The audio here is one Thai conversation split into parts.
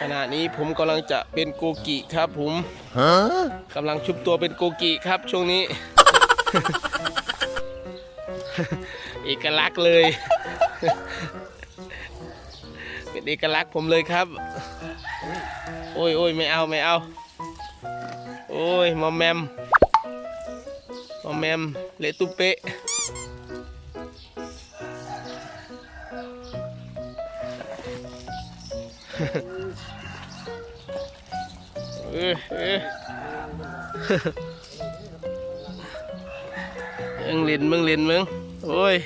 ขณะนี้ผมกำลังจะเป็นโกกิครับผมกำลังชุบตัวเป็นโกกิครับช่วงนี้ เอกลักษณ์เลย เป็นเอกลักษณ์ผมเลยครับ โอ้ยโอ้ยไม่เอาไม่เอา โอ้ยมอมแมมมอมแมมเละตุเปะ เออเออมึงเล่นมึงเล่นมึงโอ้ย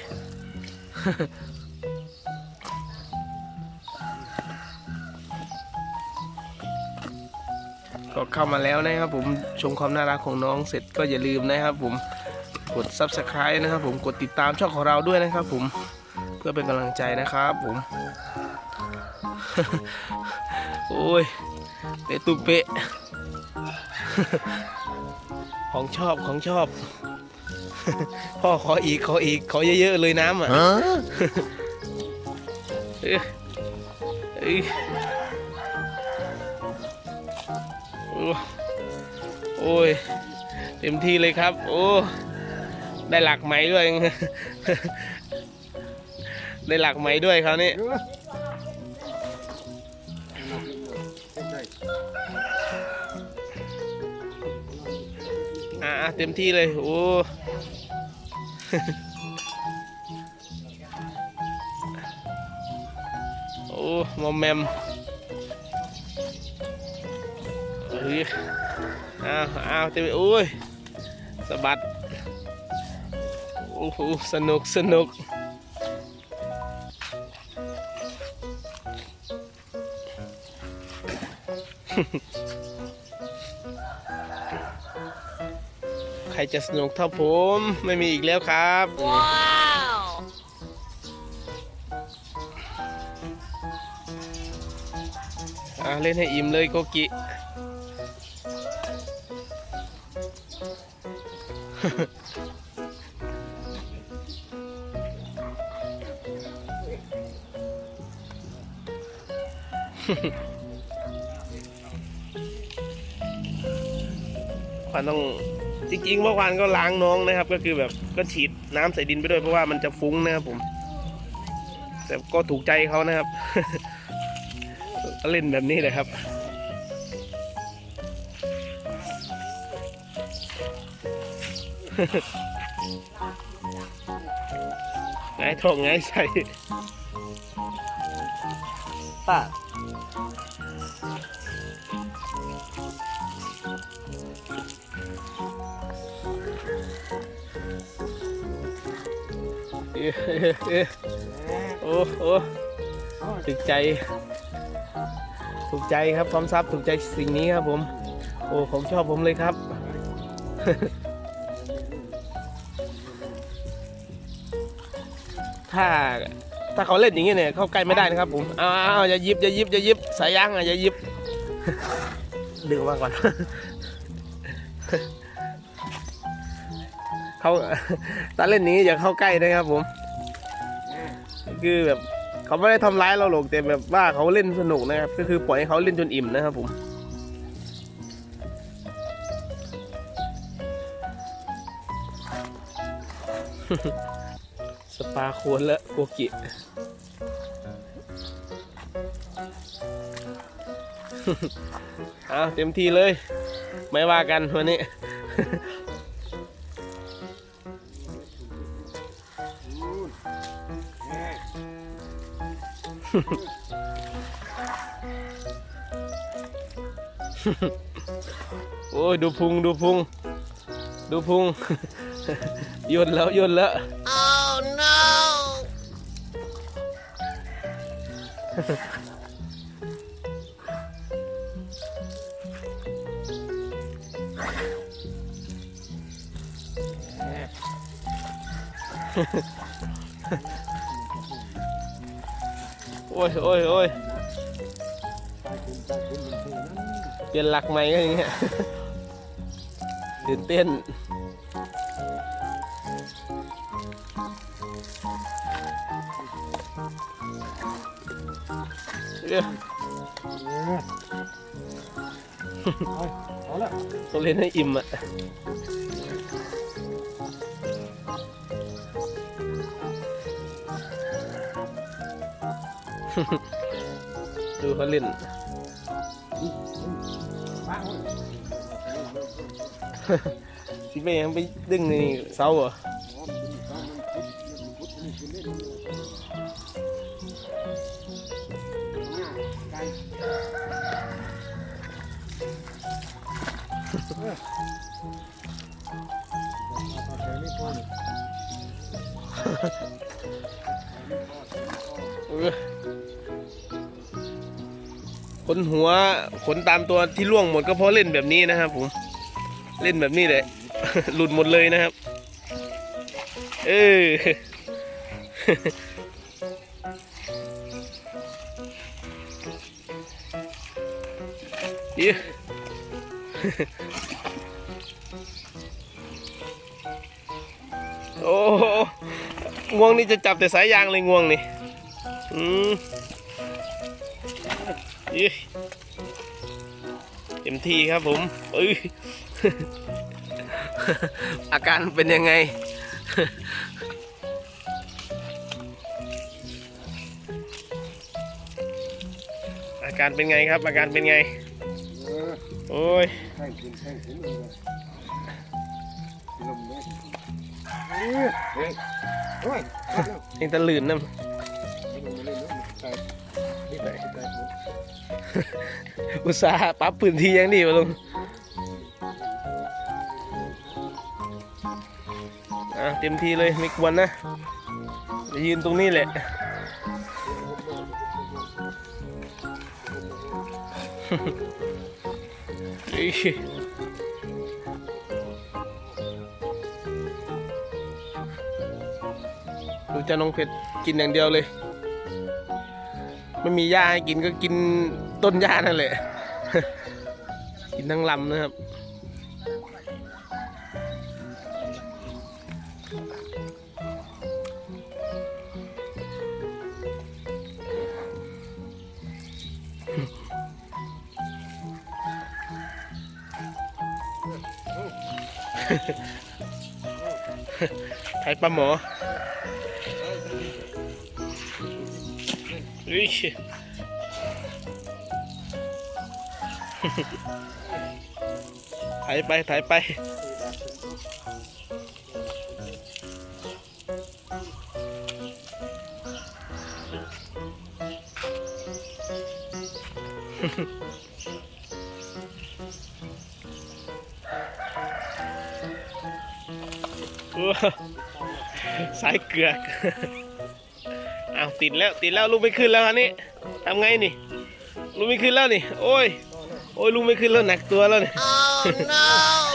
ก็เข้ามาแล้วนะครับผมชมความน่ารักของน้องเสร็จก็อย่าลืมนะครับผมกด subscribe นะครับผมกดติดตามช่องของเราด้วยนะครับผมเพื่อเป็นกำลังใจนะครับผม โอ้ยเตะตุเปะ ของชอบของชอบ พ่อขออีกขออีกขอเยอะๆเลยน้ำอะเอ้ยเอ้ยโอ้โอ้ยเต็มที่เลยครับ โอ้ ได้หลักไหมด้วย ได้หลักไหมด้วยคราวนี้ อ่าเต็มที่เลย โอ้โอ้มอมแมมเฮ้ยอ้าวอ้าวเต็มโอ้ยสะบัดโอ้โหสนุกสนุก ใครจะสนุกเท่าผมไม่มีอีกแล้วครับ Wow! อะเล่นให้อิ่มเลยโกกิควานต้อง จริงๆเมื่อวานก็ล้างน้องนะครับ ก็คือแบบก็ฉีดน้ำใส่ดินไปด้วยเพราะว่ามันจะฟุ้งนะครับผม แต่ก็ถูกใจเขานะครับ เล่นแบบนี้เลยครับไงายทองไงใส่ป้า โอ้โอ้ถูกใจ ถูกใจครับพร้อมทรัพย์ถูกใจสิ่งนี้ครับผม โอ้ผมชอบผมเลยครับถ้าถ้าเขาเล่นอย่างนี้เนี่ยเข้าใกล้ไม่ได้นะครับผมอ้าวอย่ายิบอย่ายิบอย่ายิบสายยางอะอย่ายิบดึงออกมาก่อน เขาตาเล่นนี้อย่าเข้าใกล้นะครับผม คือแบบเขาไม่ได้ทำร้ายเราหรอกแต่แบบว่าเขาเล่นสนุกนะครับ ก็คือปล่อยให้เขาเล่นจนอิ่มนะครับผมสปาโคนและโกกิเอาเต็มที่เลย ไม่ว่ากันวันนี้ โอ้ยดูพุงดูพุง ดูพุงยนแล้วยนแล้ว Oh no! โอ้ยโอ้ยโอ้ยเปลี่ยนหลักใหม่ก็อย่างเงี้ยตื่นเต้นเอ้ยเออเอาเอาละต้องเล่นให้อิ่มอะ ดูเขาเล่นบ้างเว้ยสิไปยังไปดึงในเสาเหรอเออ ขนหัวขนตามตัวที่ร่วงหมดก็เพราะเล่นแบบนี้นะครับผม เล่นแบบนี้แหละ หลุดหมดเลยนะครับ เออโอ้ง่วงนี่จะจับแต่สายยางเลยง่วงนี่ อืมยี่เต็มที่ครับผมเอ้ยอาการเป็นยังไง อาการเป็นไงครับ อาการเป็นไงเออโอ้ยแข่งกินแข่งกินเลยกินลมเลยเออเฮ้ยเฮ้ยเอาเร็วยังตะลื่นน้เอุตส่าห์ปรับพื้นที่ยังดีมาลงอะเต็มที่เลยไม่ควรนะจะยืนตรงนี้แหละดูเจะน้องเพชรกินอย่างเดียวเลย ไม่มีหญ้าให้กินก็กินต้นหญ้านั่นแหละ กินทั้งลำนะครับ ไทยปลาหมอ เฮ้ยถ่ายไป ติดแล้วติดแล้วลุกไม่ขึ้นแล้วคันนี้ทำไงนี่ลุกไม่ขึ้นแล้วนี่ โอ้ย โอ้ยลุกไม่ขึ้นแล้วหนักตัวแล้วนี่ Oh no!